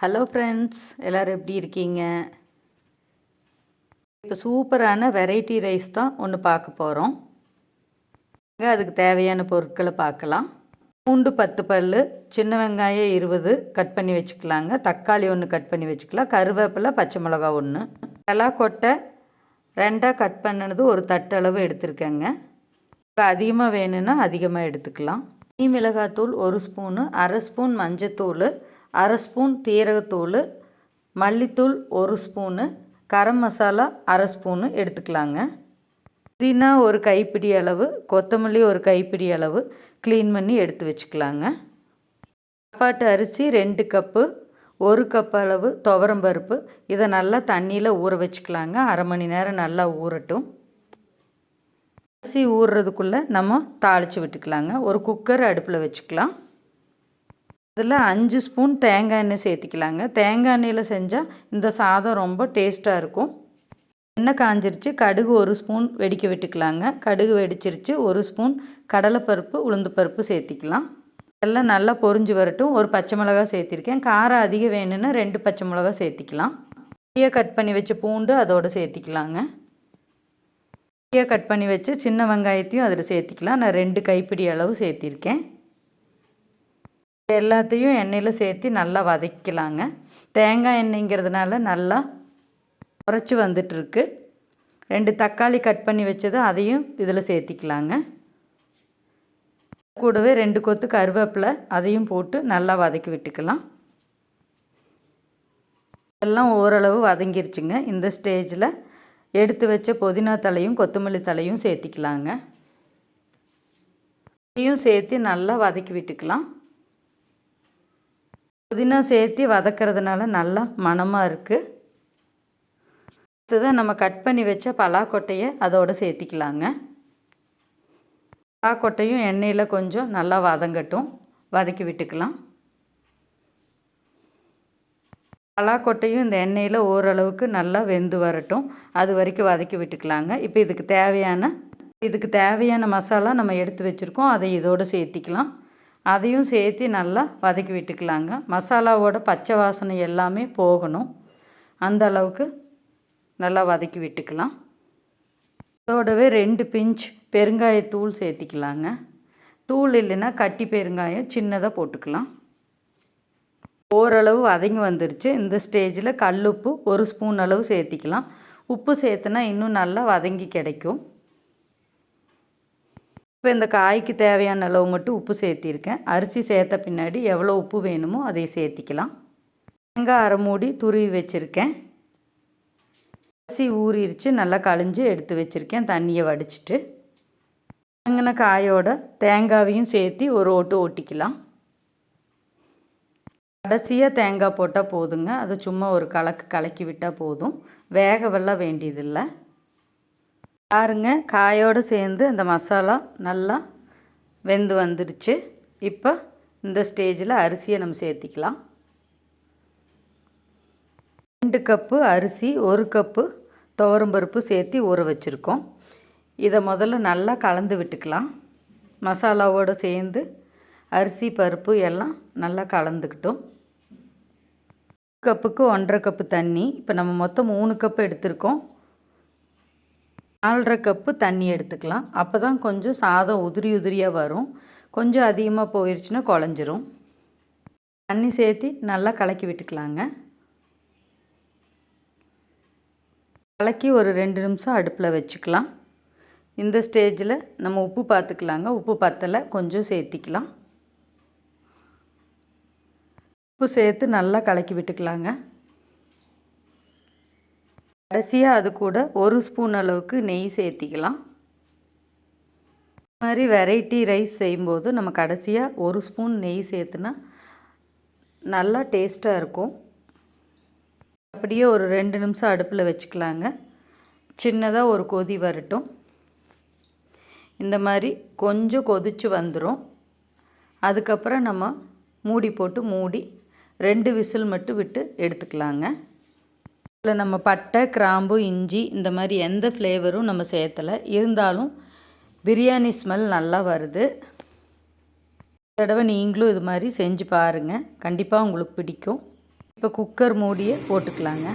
Hello friends எல்லோரும் எப்படி இருக்கீங்க? இப்போ சூப்பரான வெரைட்டி ரைஸ் தான் ஒன்று பார்க்க போகிறோம் அதுக்கு தேவையான பொருட்களை பார்க்கலாம். பூண்டு பத்து பல் சின்ன வெங்காயம் இருபது கட் பண்ணி வச்சுக்கலாங்க. தக்காளி ஒன்று கட் பண்ணி வச்சுக்கலாம். கருவேப்பிலை பச்சை மிளகா ஒன்று எல்லா கொட்டை ரெண்டாக கட் பண்ணினது ஒரு தட்டளவு எடுத்துருக்கேங்க. இப்போ அதிகமாக வேணும்னா அதிகமாக எடுத்துக்கலாம். தனி மிளகாத்தூள் ஒரு ஸ்பூனு அரை ஸ்பூன் மஞ்சத்தூள் அரை ஸ்பூன் தீரகத்தூள் மல்லித்தூள் ஒரு ஸ்பூனு கரம் மசாலா அரை ஸ்பூனு எடுத்துக்கலாங்க. புதினா ஒரு கைப்பிடி அளவு கொத்தமல்லி ஒரு கைப்பிடி அளவு க்ளீன் பண்ணி எடுத்து வச்சுக்கலாங்க. சாப்பாட்டு அரிசி ரெண்டு கப்பு ஒரு கப் அளவு துவரம் பருப்பு. இதை நல்லா தண்ணியில் ஊற வச்சுக்கலாங்க. அரை மணி நேரம் நல்லா ஊறட்டும். அரிசி ஊறுறதுக்குள்ளே நம்ம தாளித்து விட்டுக்கலாங்க. ஒரு குக்கர் அடுப்பில் வச்சுக்கலாம். அதில் அஞ்சு ஸ்பூன் தேங்காய் எண்ணெய் சேர்த்திக்கலாங்க. தேங்காய் எண்ணெயில் செஞ்சால் இந்த சாதம் ரொம்ப டேஸ்ட்டாக இருக்கும். எண்ணெய் காஞ்சிருச்சு கடுகு ஒரு ஸ்பூன் வெடிக்க விட்டுக்கலாங்க. கடுகு வெடிச்சிருச்சு ஒரு ஸ்பூன் கடலைப்பருப்பு உளுந்து பருப்பு சேர்த்திக்கலாம். எல்லாம் நல்லா பொரிஞ்சு வரட்டும். ஒரு பச்சை மிளகா சேர்த்திருக்கேன். காரம் அதிகம் வேணும்னா ரெண்டு பச்சை மிளகா சேர்த்திக்கலாம். பெரிய கட் பண்ணி வச்ச பூண்டு அதோடு சேர்த்திக்கலாங்க. பெரிய கட் பண்ணி வச்சு சின்ன வெங்காயத்தையும் அதில் சேர்த்திக்கலாம். நான் ரெண்டு கைப்பிடி அளவு சேர்த்திருக்கேன். எல்லாத்தையும் எண்ணெயில் சேர்த்து நல்லா வதக்கலாங்க. தேங்காய் எண்ணெய்ங்கிறதுனால நல்லா உரைச்சி வந்துட்டுருக்கு. ரெண்டு தக்காளி கட் பண்ணி வச்சது அதையும் இதில் சேர்த்திக்கலாங்க. கூடவே ரெண்டு கொத்து கருவேப்பிலை அதையும் போட்டு நல்லா வதக்கி விட்டுக்கலாம். எல்லாம் ஓரளவு வதங்கிருச்சுங்க. இந்த ஸ்டேஜில் எடுத்து வச்ச புதினா தலையும் கொத்தமல்லி தலையும் சேர்த்திக்கலாங்க. இதையும் சேர்த்து நல்லா வதக்கி விட்டுக்கலாம். புதினா சேர்த்து வதக்கிறதுனால நல்லா மணமாக இருக்குது அடுத்தது நம்ம கட் பண்ணி வச்ச பலாக்கொட்டையை அதோடு சேர்த்திக்கலாங்க. பலாக்கொட்டையும் எண்ணெயில் கொஞ்சம் நல்லா வதங்கட்டும். வதக்கி விட்டுக்கலாம். பலாக்கொட்டையும் இந்த எண்ணெயில் ஓரளவுக்கு நல்லா வெந்து வரட்டும். அது வரைக்கும் வதக்கி விட்டுக்கலாங்க. இப்போ இதுக்கு தேவையான இதுக்கு தேவையான மசாலா நம்ம எடுத்து வச்சுருக்கோம். அதை இதோடு சேர்த்திக்கலாம். அதையும் சேர்த்து நல்லா வதக்கி விட்டுக்கலாங்க. மசாலாவோட பச்சை வாசனை எல்லாமே போகணும். அந்த அளவுக்கு நல்லா வதக்கி விட்டுக்கலாம். அதோடவே ரெண்டு பிஞ்ச் பெருங்காயத்தூள் சேர்த்திக்கலாங்க. தூள் இல்லைன்னா கட்டி பெருங்காயம் சின்னதாக போட்டுக்கலாம். ஓரளவு வதங்கி வந்துருச்சு. இந்த ஸ்டேஜில் கல்லுப்பு ஒரு ஸ்பூன் அளவு சேர்த்திக்கலாம். உப்பு சேர்த்துனா இன்னும் நல்லா வதங்கி கிடைக்கும். இப்போ இந்த காய்க்கு தேவையான அளவு மட்டும் உப்பு சேர்த்திருக்கேன். அரிசி சேர்த்த பின்னாடி எவ்வளோ உப்பு வேணுமோ அதை சேர்த்திக்கலாம். தேங்காய் அரை மூடி துருவி வச்சுருக்கேன். அரிசி ஊறிடுச்சு நல்லா கழிஞ்சு எடுத்து வச்சுருக்கேன் தண்ணியை வடிச்சிட்டு. வாங்கின காயோட தேங்காவையும் சேர்த்து ஒரு ஓட்டு ஓட்டிக்கலாம். கடைசியாக தேங்காய் போட்டால் போதுங்க. அது சும்மா ஒரு கலக்கு கலக்கி விட்டால் போதும். வேகவெல்லாம் வேண்டியதில்லை. பாருங்க காயோடு சேர்ந்து அந்த மசாலா நல்லா வெந்து வந்துடுச்சு. இப்போ இந்த ஸ்டேஜில் அரிசியை நம்ம சேர்த்திக்கலாம். ரெண்டு கப்பு அரிசி ஒரு கப்பு துவரம்பருப்பு சேர்த்து ஊற வச்சுருக்கோம். இதை முதல்ல நல்லா கலந்து விட்டுக்கலாம். மசாலாவோடு சேர்ந்து அரிசி பருப்பு எல்லாம் நல்லா கலந்துக்கிட்டோம். கப்புக்கு ஒன்றரை கப்பு தண்ணி. இப்போ நம்ம மொத்தம் மூணு கப்பு எடுத்திருக்கோம். நாலரை கப்பு தண்ணி எடுத்துக்கலாம். அப்போ தான் கொஞ்சம் சாதம் உதிரி உதிரியாக வரும். கொஞ்சம் அதிகமாக போயிடுச்சுன்னா குழஞ்சிரும். தண்ணி சேர்த்து நல்லா கலக்கி விட்டுக்கலாங்க. கலக்கி ஒரு ரெண்டு நிமிஷம் அடுப்பில் வச்சுக்கலாம். இந்த ஸ்டேஜில் நம்ம உப்பு பார்த்துக்கலாங்க உப்பு பத்தலை கொஞ்சம் சேர்த்திக்கலாம். உப்பு சேர்த்து நல்லா கலக்கி விட்டுக்கலாங்க. கடைசியாக அது கூட ஒரு ஸ்பூன் அளவுக்கு நெய் சேர்த்திக்கலாம். மாதிரி வெரைட்டி ரைஸ் செய்யும்போது நம்ம கடைசியாக ஒரு ஸ்பூன் நெய் சேர்த்துனா நல்லா டேஸ்ட்டாக இருக்கும். அப்படியே ஒரு ரெண்டு நிமிஷம் அடுப்பில் வச்சுக்கலாங்க. சின்னதாக ஒரு கொதி வரட்டும். இந்த மாதிரி கொஞ்சம் கொதித்து வந்துடும் அதுக்கப்புறம் நம்ம மூடி போட்டு மூடி ரெண்டு விசில் மட்டும் விட்டு எடுத்துக்கலாங்க. இதில் நம்ம பட்டை கிராம்பு இஞ்சி இந்த மாதிரி எந்த ஃப்ளேவரும் நம்ம சேர்த்தலை. இருந்தாலும் பிரியாணி ஸ்மெல் நல்லா வருது. தடவை நீங்களும் இது மாதிரி செஞ்சு பாருங்கள் கண்டிப்பாக உங்களுக்கு பிடிக்கும். இப்போ குக்கர் மூடியை போட்டுக்கலாங்க.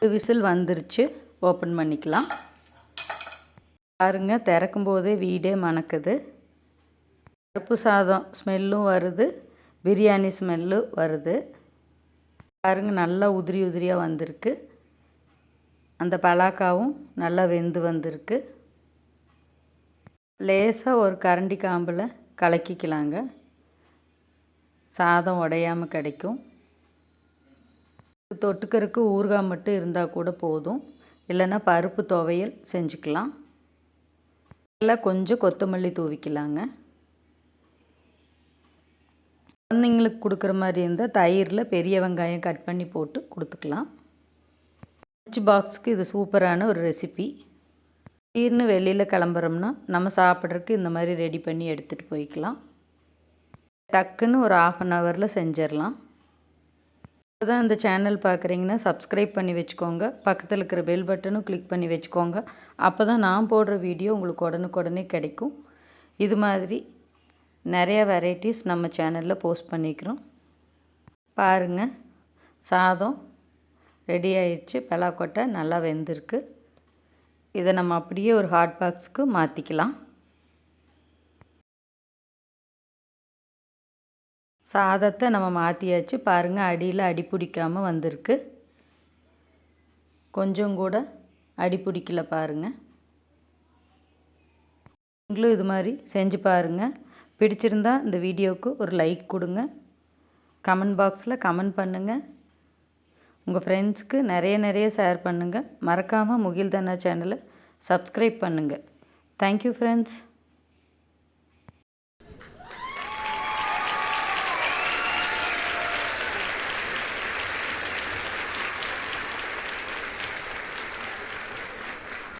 விசில் வந்துருச்சு. ஓப்பன் பண்ணிக்கலாம். பாருங்கள் திறக்கும் போதே வீடே மணக்குது. பருப்பு சாதம் ஸ்மெல்லும் வருது. பிரியாணி ஸ்மெல்லும் வருது. பாருங்க நல்லா உதிரி உதிரியாக வந்திருக்கு. அந்த பலாக்காவும் நல்லா வெந்து வந்திருக்கு. லேசாக ஒரு கரண்டி காம்பில் கலக்கிக்கலாங்க. சாதம் உடையாமல் கிடைக்கும். தொட்டுக்கறக்கு ஊறுகாய் மட்டும் இருந்தால் கூட போதும். இல்லைன்னா பருப்பு துவையல் செஞ்சுக்கலாம். எல்லாம் கொஞ்சம் கொத்தமல்லி தூவிக்கலாங்க. குழந்தைங்களுக்கு கொடுக்குற மாதிரி இருந்தால் தயிரில் பெரிய வெங்காயம் கட் பண்ணி போட்டு கொடுத்துக்கலாம். லஞ்ச் பாக்ஸுக்கு இது சூப்பரான ஒரு ரெசிபி. திடீர்னு வெளியில் கிளம்புறோம்னா நம்ம சாப்பிட்றதுக்கு இந்த மாதிரி ரெடி பண்ணி எடுத்துகிட்டு போய்க்கலாம். டக்குன்னு ஒரு ஆஃப் அன் ஹவரில் செஞ்சிடலாம். இப்போ தான் இந்த சேனல் பார்க்குறீங்கன்னா சப்ஸ்கிரைப் பண்ணி வச்சுக்கோங்க. பக்கத்தில் இருக்கிற பெல் பட்டனும் கிளிக் பண்ணி வச்சுக்கோங்க. அப்போ தான் நான் போடுற வீடியோ உங்களுக்கு உடனுக்குடனே கிடைக்கும். இது மாதிரி நிறையா வெரைட்டிஸ் நம்ம சேனலில் போஸ்ட் பண்ணிக்கிறோம். பாருங்கள் சாதம் ரெடி ஆயிடுச்சு. பலாக்கொட்டை நல்லா வெந்திருக்கு. இதை நம்ம அப்படியே ஒரு ஹாட் பாக்ஸ்க்கு மாற்றிக்கலாம் சாதத்தை நம்ம மாற்றியாச்சு பாருங்கள் அடியில் அடி பிடிக்காமல் வந்திருக்கு. கொஞ்சம் கூட அடி பிடிக்கல பாருங்கள் நீங்களும் இது மாதிரி செஞ்சு பாருங்கள் பிடிச்சிருந்தா இந்த வீடியோவுக்கு ஒரு லைக் கொடுங்க. கமெண்ட் பாக்ஸில் கமெண்ட் பண்ணுங்கள் உங்கள் ஃப்ரெண்ட்ஸ்க்கு நிறைய நிறைய ஷேர் பண்ணுங்கள் மறக்காமல் முகில் தன்னா சேனலை சப்ஸ்கிரைப் பண்ணுங்கள் தேங்க்யூ ஃப்ரெண்ட்ஸ்